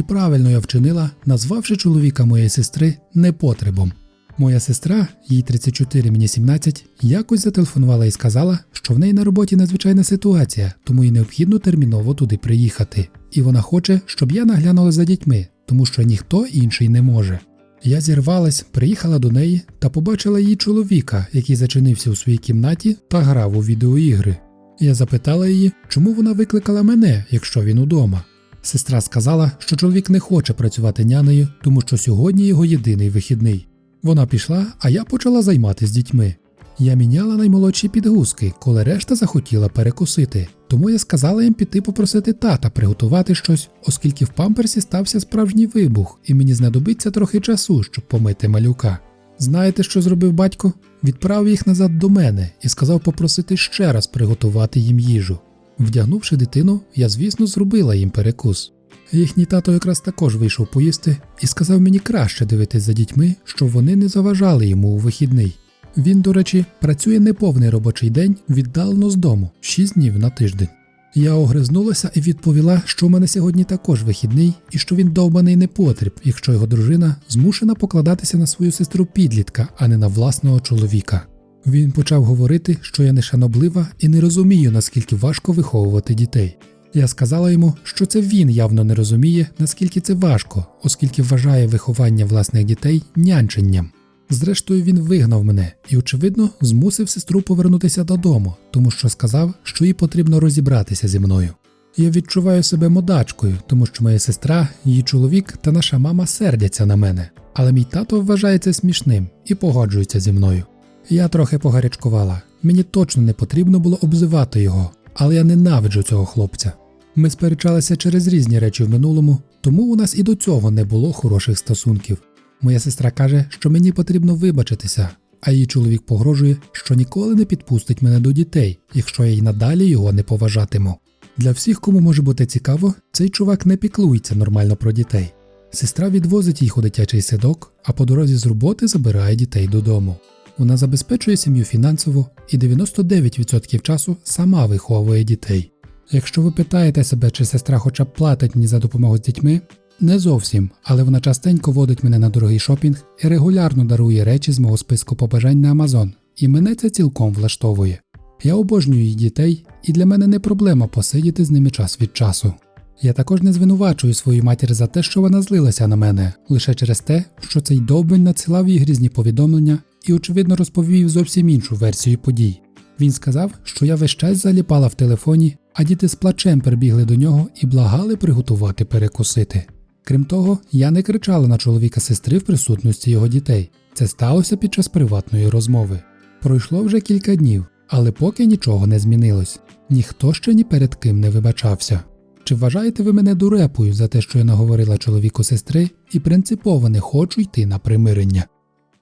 чи правильно я вчинила, назвавши чоловіка моєї сестри непотребом. Моя сестра, їй 34, мені 17, якось зателефонувала і сказала, що в неї на роботі надзвичайна ситуація, тому їй необхідно терміново туди приїхати. І вона хоче, щоб я наглянула за дітьми, тому що ніхто інший не може. Я зірвалась, приїхала до неї та побачила її чоловіка, який зачинився у своїй кімнаті та грав у відеоігри. Я запитала її, чому вона викликала мене, якщо він удома. Сестра сказала, що чоловік не хоче працювати нянею, тому що сьогодні його єдиний вихідний. Вона пішла, а я почала займатися дітьми. Я міняла наймолодші підгузки, коли решта захотіла перекусити. Тому я сказала їм піти попросити тата приготувати щось, оскільки в памперсі стався справжній вибух, і мені знадобиться трохи часу, щоб помити малюка. Знаєте, що зробив батько? Відправив їх назад до мене і сказав попросити ще раз приготувати їм їжу. Вдягнувши дитину, я, звісно, зробила їм перекус. Їхній тато якраз також вийшов поїсти і сказав мені краще дивитись за дітьми, щоб вони не заважали йому у вихідний. Він, до речі, працює неповний робочий день віддалено з дому 6 днів на тиждень. Я огризнулася і відповіла, що у мене сьогодні також вихідний і що він довбаний непотріб, якщо його дружина змушена покладатися на свою сестру підлітка, а не на власного чоловіка. Він почав говорити, що я нешаноблива і не розумію, наскільки важко виховувати дітей. Я сказала йому, що це він явно не розуміє, наскільки це важко, оскільки вважає виховання власних дітей нянченням. Зрештою, він вигнав мене і, очевидно, змусив сестру повернутися додому, тому що сказав, що їй потрібно розібратися зі мною. Я відчуваю себе модачкою, тому що моя сестра, її чоловік та наша мама сердяться на мене, але мій тато вважає це смішним і погоджується зі мною. Я трохи погарячкувала. Мені точно не потрібно було обзивати його, але я ненавиджу цього хлопця. Ми сперечалися через різні речі в минулому, тому у нас і до цього не було хороших стосунків. Моя сестра каже, що мені потрібно вибачитися, а її чоловік погрожує, що ніколи не підпустить мене до дітей, якщо я й надалі його не поважатиму. Для всіх, кому може бути цікаво, цей чувак не піклується нормально про дітей. Сестра відвозить їх у дитячий садок, а по дорозі з роботи забирає дітей додому. Вона забезпечує сім'ю фінансово і 99% часу сама виховує дітей. Якщо ви питаєте себе, чи сестра хоча б платить мені за допомогу з дітьми, не зовсім, але вона частенько водить мене на дорогий шопінг і регулярно дарує речі з мого списку побажань на Амазон, і мене це цілком влаштовує. Я обожнюю її дітей, і для мене не проблема посидіти з ними час від часу. Я також не звинувачую свою матір за те, що вона злилася на мене, лише через те, що цей довбень надсилав їй грізні повідомлення і, очевидно, розповів зовсім іншу версію подій. Він сказав, що я весь час заліпала в телефоні, а діти з плачем прибігли до нього і благали приготувати перекусити. Крім того, я не кричала на чоловіка сестри в присутності його дітей. Це сталося під час приватної розмови. Пройшло вже кілька днів, але поки нічого не змінилось. Ніхто ще ні перед ким не вибачався. Чи вважаєте ви мене дурепою за те, що я наговорила чоловіку сестри і принципово не хочу йти на примирення?